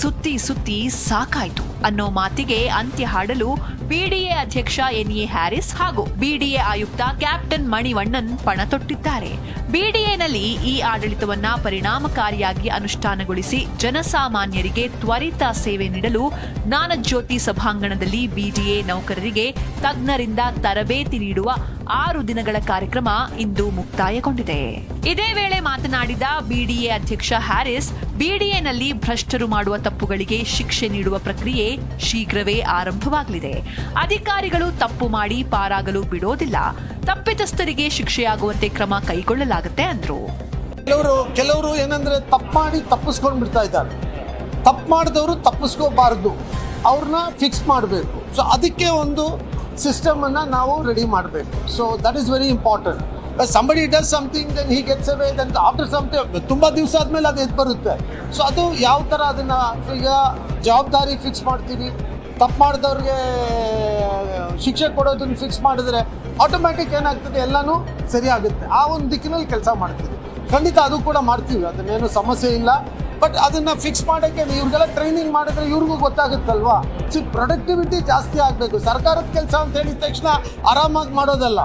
ಸುತ್ತಿ ಸುತ್ತಿ ಸಾಕಾಯ್ತು. ಅನ್ನೋ ಮಾತಿಗೆ ಅಂತ್ಯ ಹಾಡಲು ಬಿಡಿಎ ಅಧ್ಯಕ್ಷ ಎನ್ಎ ಹ್ಯಾರಿಸ್ ಹಾಗೂ ಬಿಡಿಎ ಆಯುಕ್ತ ಕ್ಯಾಪ್ಟನ್ ಮಣಿವಣ್ಣನ್ ಪಣ ತೊಟ್ಟಿದ್ದಾರೆ. ಬಿಡಿಎನಲ್ಲಿ ಈ ಆಡಳಿತವನ್ನ ಪರಿಣಾಮಕಾರಿಯಾಗಿ ಅನುಷ್ಠಾನಗೊಳಿಸಿ ಜನಸಾಮಾನ್ಯರಿಗೆ ತ್ವರಿತ ಸೇವೆ ನೀಡಲು ಜ್ಞಾನಜ್ಯೋತಿ ಸಭಾಂಗಣದಲ್ಲಿ ಬಿಡಿಎ ನೌಕರರಿಗೆ ತಜ್ಞರಿಂದ ತರಬೇತಿ ನೀಡುವ ಆರು ದಿನಗಳ ಕಾರ್ಯಕ್ರಮ ಇಂದು ಮುಕ್ತಾಯಗೊಂಡಿದೆ. ಇದೇ ವೇಳೆ ಮಾತನಾಡಿದ ಬಿಡಿಎ ಅಧ್ಯಕ್ಷ ಹ್ಯಾರಿಸ್ ಬಿಡಿಎನಲ್ಲಿ ಭ್ರಷ್ಟರು ಮಾಡುವ ತಪ್ಪುಗಳಿಗೆ ಶಿಕ್ಷೆ ನೀಡುವ ಪ್ರಕ್ರಿಯೆ ಶೀಘ್ರವೇ ಆರಂಭವಾಗಲಿದೆ. ಅಧಿಕಾರಿಗಳು ತಪ್ಪು ಮಾಡಿ ಪಾರಾಗಲು ಬಿಡೋದಿಲ್ಲ. ತಪ್ಪಿತಸ್ಥರಿಗೆ ಶಿಕ್ಷೆಯಾಗುವಂತೆ ಕ್ರಮ ಕೈಗೊಳ್ಳಲಾಗುತ್ತೆ ಅಂದ್ರು. ಕೆಲವರು ಕೆಲವರು ಏನಂದ್ರೆ ತಪ್ಪು ಮಾಡಿ ತಪ್ಪಿಸ್ಕೊಂಡು ಬಿಡ್ತಾ ಇದ್ದಾರೆ. ತಪ್ಪು ಮಾಡಿದವರು ತಪ್ಪಿಸ್ಕೋಬಾರದು. ಅವ್ರನ್ನ ಫಿಕ್ಸ್ ಮಾಡಬೇಕು. ಸೊ ಅದಕ್ಕೆ ಒಂದು ಸಿಸ್ಟಮನ್ನು ನಾವು ರೆಡಿ ಮಾಡಬೇಕು. So that is very important somebody does something then he gets away then after something ತುಂಬ ದಿವಸ ಆದಮೇಲೆ ಅದು ಎದ್ದು ಬರುತ್ತೆ. ಸೊ ಅದು ಯಾವ ಥರ ಅದನ್ನು ಈಗ ಜವಾಬ್ದಾರಿ ಫಿಕ್ಸ್ ಮಾಡ್ತೀವಿ ತಪ್ಪು ಮಾಡಿದವ್ರಿಗೆ, ಶಿಕ್ಷೆ ಕೊಡೋದನ್ನು ಫಿಕ್ಸ್ ಮಾಡಿದ್ರೆ ಆಟೋಮ್ಯಾಟಿಕ್ ಏನಾಗ್ತದೆ? ಎಲ್ಲನೂ ಸರಿಯಾಗುತ್ತೆ. ಆ ಒಂದು ದಿಕ್ಕಿನಲ್ಲಿ ಕೆಲಸ ಮಾಡ್ತೀವಿ ಖಂಡಿತ ಅದು ಕೂಡ ಮಾಡ್ತೀವಿ. ಅದನ್ನೇನು ಸಮಸ್ಯೆ ಇಲ್ಲ. ಬಟ್ ಅದನ್ನ ಫಿಕ್ಸ್ ಮಾಡೋಕ್ಕೆ ಇವ್ರಿಗೆಲ್ಲ ಟ್ರೈನಿಂಗ್ ಮಾಡಿದ್ರೆ ಇವ್ರಿಗೂ ಗೊತ್ತಾಗುತ್ತಲ್ವಾ? ಸಿ ಪ್ರೊಡಕ್ಟಿವಿಟಿ ಜಾಸ್ತಿ ಆಗಬೇಕು. ಸರ್ಕಾರದ ಕೆಲಸ ಅಂತ ಹೇಳಿದ ತಕ್ಷಣ ಆರಾಮಾಗಿ ಮಾಡೋದಲ್ಲ.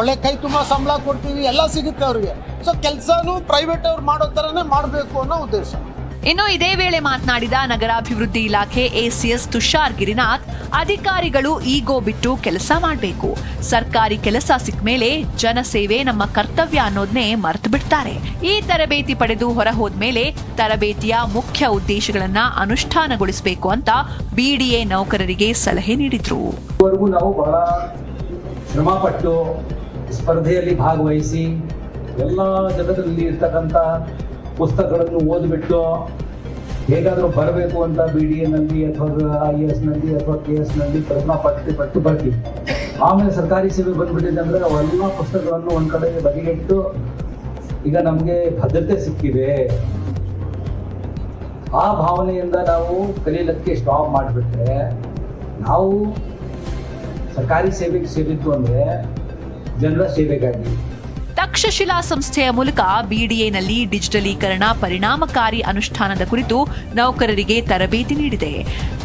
ಒಳ್ಳೆ ಕೈ ತುಂಬ ಸಂಬಳ ಕೊಡ್ತೀವಿ, ಎಲ್ಲ ಸಿಗುತ್ತೆ ಅವ್ರಿಗೆ. ಸೊ ಕೆಲಸನೂ ಪ್ರೈವೇಟ್ ಅವ್ರು ಮಾಡೋ ಥರನೇ ಮಾಡಬೇಕು ಅನ್ನೋ ಉದ್ದೇಶ. ಇನ್ನು ಇದೇ ವೇಳೆ ಮಾತನಾಡಿದ ನಗರಾಭಿವೃದ್ಧಿ ಇಲಾಖೆ ಎಸಿಎಸ್ ತುಷಾರ್ ಗಿರಿನಾಥ್, ಅಧಿಕಾರಿಗಳು ಈಗೋ ಬಿಟ್ಟು ಕೆಲಸ ಮಾಡಬೇಕು. ಸರ್ಕಾರಿ ಕೆಲಸ ಸಿಕ್ಕ ಮೇಲೆ ಜನಸೇವೆ ನಮ್ಮ ಕರ್ತವ್ಯ ಅನ್ನೋದನ್ನೇ ಮರೆತು ಬಿಡ್ತಾರೆ. ಈ ತರಬೇತಿ ಪಡೆದು ಹೊರ ಮೇಲೆ ತರಬೇತಿಯ ಮುಖ್ಯ ಉದ್ದೇಶಗಳನ್ನ ಅನುಷ್ಠಾನಗೊಳಿಸಬೇಕು ಅಂತ ಬಿಡಿಎ ನೌಕರರಿಗೆ ಸಲಹೆ ನೀಡಿದ್ರು. ಸ್ಪರ್ಧೆಯಲ್ಲಿ ಭಾಗವಹಿಸಿ ಎಲ್ಲ ಜಗದಲ್ಲಿ ಇರ್ತಕ್ಕಂಥ ಪುಸ್ತಕಗಳನ್ನು ಓದ್ಬಿಟ್ಟು ಹೇಗಾದರೂ ಬರಬೇಕು ಅಂತ ಬಿ ಡಿ ಎನಲ್ಲಿ ಅಥವಾ ಐ ಎ ಎಸ್ನಲ್ಲಿ ಅಥವಾ ಕೆ ಎಸ್ನಲ್ಲಿ ಪ್ರಶ್ನ ಪಟ್ಟು ಪಟ್ಟು ಬರ್ತೀವಿ. ಆಮೇಲೆ ಸರ್ಕಾರಿ ಸೇವೆ ಬಂದ್ಬಿಟ್ಟಿದೆ ಅಂದರೆ ಅವೆಲ್ಲ ಪುಸ್ತಕಗಳನ್ನು ಒಂದು ಕಡೆ ಬದಿಗಿಟ್ಟು ಈಗ ನಮಗೆ ಭದ್ರತೆ ಸಿಕ್ಕಿದೆ. ಆ ಭಾವನೆಯಿಂದ ನಾವು ಕಲೀಲಕ್ಕೆ ಸ್ಟಾಪ್ ಮಾಡಿಬಿಟ್ರೆ ನಾವು ಸರ್ಕಾರಿ ಸೇವೆಗೆ ಸೇರಿದ್ದು ಅಂದರೆ ಜನರ ಸೇವೆಗಾಗಿ. ತಕ್ಷಶಿಲಾ ಸಂಸ್ಥೆಯ ಮೂಲಕ ಬಿಡಿಎನಲ್ಲಿ ಡಿಜಿಟಲೀಕರಣ ಪರಿಣಾಮಕಾರಿ ಅನುಷ್ಠಾನದ ಕುರಿತು ನೌಕರರಿಗೆ ತರಬೇತಿ ನೀಡಿದೆ.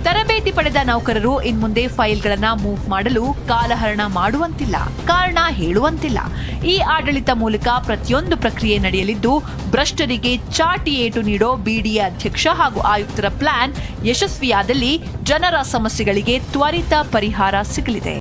ತರಬೇತಿ ಪಡೆದ ನೌಕರರು ಇನ್ಮುಂದೆ ಫೈಲ್ಗಳನ್ನು ಮೂವ್ ಮಾಡಲು ಕಾಲಹರಣ ಮಾಡುವಂತಿಲ್ಲ. ಕಾರಣ ಹೇಳುವಂತಿಲ್ಲ. ಈ ಆಡಳಿತ ಮೂಲಕ ಪ್ರತಿಯೊಂದು ಪ್ರಕ್ರಿಯೆ ನಡೆಯಲಿದ್ದು, ಭ್ರಷ್ಟರಿಗೆ ಚಾಟಿ ಏಟು ನೀಡೋ ಬಿಡಿಎ ಅಧ್ಯಕ್ಷ ಹಾಗೂ ಆಯುಕ್ತರ ಪ್ಲಾನ್ ಯಶಸ್ವಿಯಾದಲ್ಲಿ ಜನರ ಸಮಸ್ಯೆಗಳಿಗೆ ತ್ವರಿತ ಪರಿಹಾರ ಸಿಗಲಿದೆ.